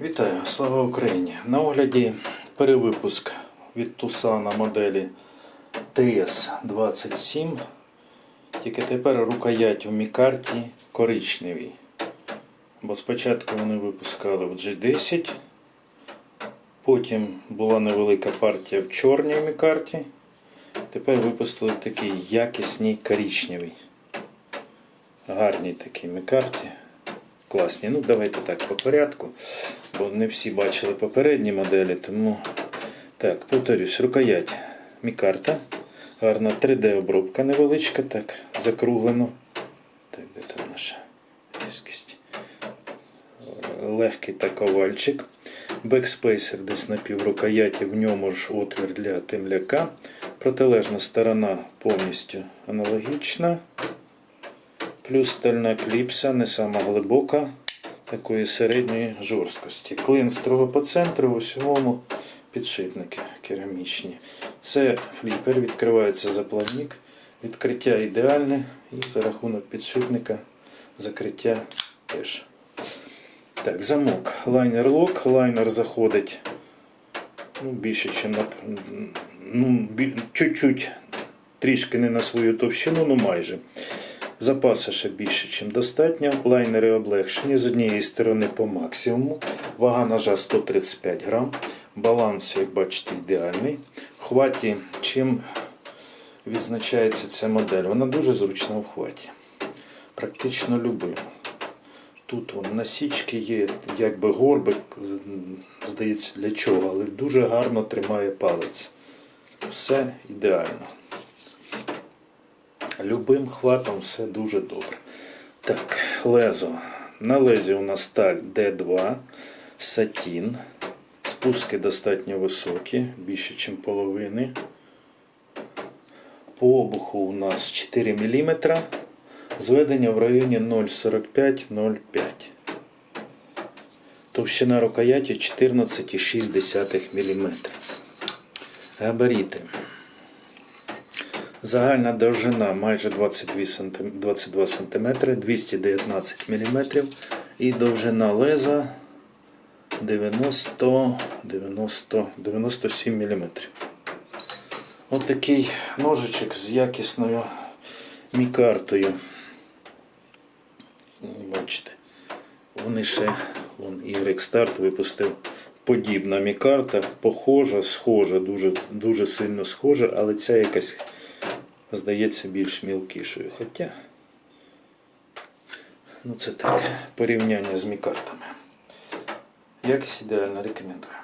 Вітаю, слава Україні! На огляді перевипуск від Тусана моделі TS27. Тільки тепер рукоять у мікарті коричневій. Бо спочатку вони випускали в G10, потім була невелика партія в чорній мікарті. Тепер випустили такий якісний коричневий. Гарній такий мікарті. Класні. Ну, давайте так по порядку, бо не всі бачили попередні моделі, тому так, повторюсь, рукоять мікарта. Гарна 3D-обробка невеличка, так, закруглено. Так, де там наша різкість? Легкий так овальчик. Бекспейсер десь на піврукояті, в ньому ж отвір для темляка. Протилежна сторона повністю аналогічна. Плюс стальна кліпса, не сама глибока, такої середньої жорсткості. Клин строго по центру, в усьому підшипники керамічні. Це фліпер, відкривається заплавник. Відкриття ідеальне і за рахунок підшипника закриття теж. Так, замок. Лайнер лок. Лайнер заходить ну, більше, ніж на ну, чуть-чуть трішки не на свою товщину, ну майже. Запаса ще більше, ніж достатньо. Лайнери облегшені з однієї сторони по максимуму. Вага ножа 135 грам. Баланс, як бачите, ідеальний. Хваті чим відзначається ця модель? Вона дуже зручна в хваті. Практично любим. Тут вон, насічки є, якби горбик, здається, для чого, але дуже гарно тримає палець. Все ідеально. Любим хватом все дуже добре. Так, лезо. На лезі у нас сталь D2, сатін. Спуски достатньо високі, більше, ніж половини. По обуху у нас 4 мм. Зведення в районі 0,45-0,5. Товщина рукояті 14,6 мм. Габаріти. Загальна довжина майже 22 см, 22 см 219 мм. І довжина леза 90, 90, 97 мм. Ось такий ножичок з якісною мікартою. Бачите, вони ще вон, Y Start випустив подібна мікарта, похожа, схожа, дуже, дуже сильно схожа, але ця якась здається більш мілкішою. Хоча, ну це так, порівняння з мікартами. Якість ідеально рекомендую.